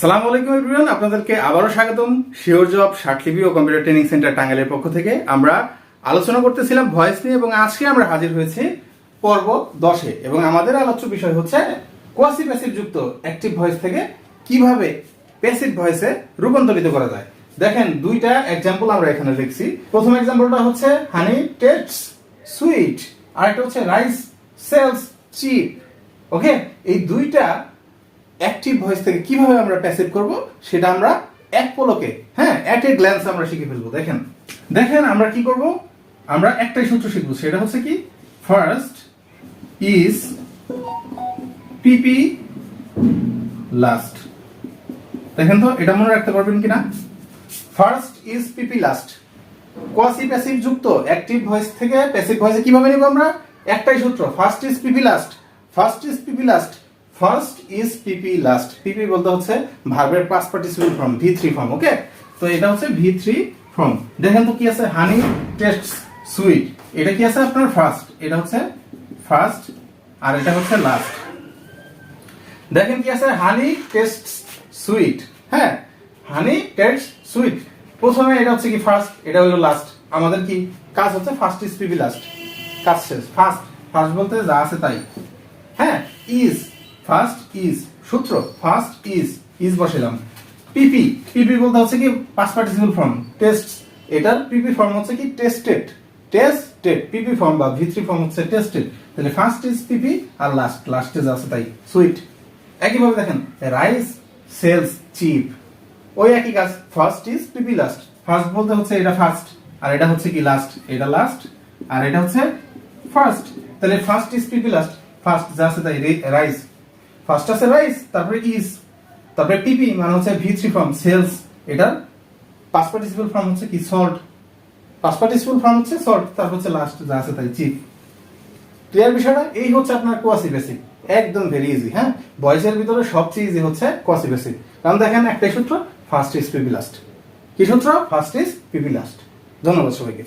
সালাম আলাইকুম এভরিওয়ান আপনাদেরকে আবারও স্বাগতম। শিওর জব সার্টলিপি ও কম্পিউটার ট্রেনিং সেন্টার টাঙ্গাইলের পক্ষ থেকে আমরা আলোচনা করতেছিলাম ভয়েস নিয়ে এবং আজকে আমরা হাজির হয়েছি পর্ব দশে। এবং আমাদের আলোচ্য বিষয় হচ্ছে কোয়াসি প্যাসিভ যুক্ত অ্যাক্টিভ ভয়েস থেকে কীভাবে প্যাসিভ ভয়েসে রূপান্তরিত করা যায়। দেখেন, দুইটা এক্সাম্পল আমরা এখানে দেখছি। প্রথম এক্সাম্পলটা হচ্ছে হানি টেস্ট সুইট আর একটা হচ্ছে রাইস সেলস চিপ ওকে এই দুইটা অ্যাক্টিভ ভয়েস থেকে কীভাবে আমরা প্যাসিভ করব, সেটা আমরা এক পলকে হ্যাঁ অ্যাট এ গ্ল্যান্স আমরা শিখে ফেলব, দেখেন। দেখেন আমরা কি করব? আমরা একটাই সূত্র শিখব, সেটা হচ্ছে কি ফার্স্ট ইজ পিপি লাস্ট দেখেন তো, এটা মনে রাখতে পারবেন কিনা? First is PP last quasi passive যুক্ত অ্যাক্টিভ ভয়েস থেকে প্যাসিভ ভয়েসে কীভাবে নেব আমরা? একটাই সূত্র first is PP last first is PP last first is PP last PP বলতে হচ্ছে ভার্বের past participle form V three form okay তো এটা হচ্ছে ভি থ্রি ফর্ম দেখেন তো কি আছে? হানি টেস্ট সুইট এটা কি আছে আপনার? ফার্স্ট এটা হচ্ছে ফার্স্ট আর এটা হচ্ছে লাস্ট দেখেন কি আছে? হানি টেস্ট সুইট হ্যাঁ? হানি টেস্ট সুইট প্রথমে এটা হচ্ছে কি ফার্স্ট এটা হলো লাস্ট আমাদের কি কাজ হচ্ছে? ফার্স্ট ইজ পিপি লাস্ট কাজ শেষ. ফার্স্ট ফার্স্ট বলতে যা আছে তাই। হ্যাঁ? ইজ ফার্স্ট ইজ সূত্র, ফার্স্ট ইজ ইজ বসালাম পিপি পিপি বলতে হচ্ছে কি পাস পার্টিসিপল ফর্ম টেস্ট এটার পিপি ফর্ম হচ্ছে কি টেস্টেড টেস্টেড পিপি ফর্ম বা ভিত্রি ফর্ম হচ্ছে টেস্টেড তাহলে ফার্স্ট ইজ পিপি আর লাস্ট লাস্টে আছে তাই সুইট একইভাবে দেখেন রাইস সেলস চিপ ওই একই কাজ first is PP last first বলতে হচ্ছে এটা ফার্স্ট আর এটা হচ্ছে কি লাস্ট এটা লাস্ট আর এটা হচ্ছে ফার্স্ট তাহলে first is PP last first যা আছে তাই রাইস ফার্স্ট আছে রাইস তারপরে ইজ তারপরে পিপি মানে হচ্ছে ভি থ্রি ফর্ম সেলস এটার পাস পার্টিসিপল ফর্ম হচ্ছে কি সল্ট পাস পার্টিসিপল ফর্ম হচ্ছে সল্ট তারপর হচ্ছে লাস্ট যা আছে তাই চিপ ক্লিয়ার বিষয়টা? এই হচ্ছে আপনার কোয়াসি বেসিক একদম ভেরি ইজি হ্যাঁ? বয়সের ভিতরে সবচেয়ে ইজি হচ্ছে কোয়াসি বেসিক কারণ দেখেন একটাই সূত্র ফার্স্ট ইজ পিপি লাস্ট কি সূত্র? ফার্স্ট ইজ পিপি লাস্ট ধন্যবাদ সবাইকে।